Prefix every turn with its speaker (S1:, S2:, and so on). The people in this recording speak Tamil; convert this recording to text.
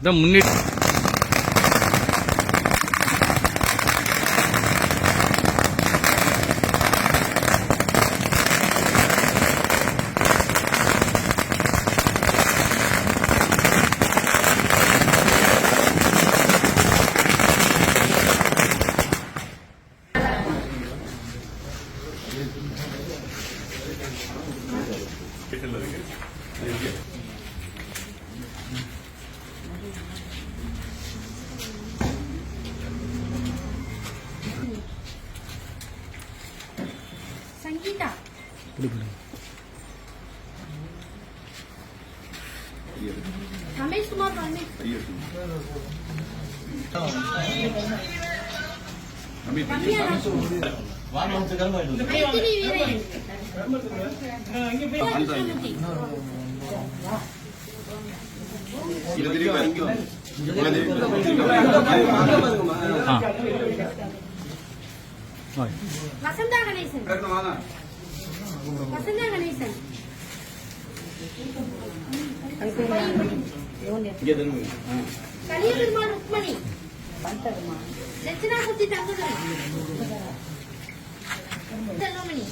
S1: இதான் முன்னிட்டு
S2: சங்கீதா ரமேஷ் குமார் ரமேஷ் ரம்யா ராஜு. வசந்தா கணேசன். வசந்தா கணேசன். கலியபெருமாள் ருக்மணி. லட்சணாபுத்தி தங்கதுரை செல்வமணி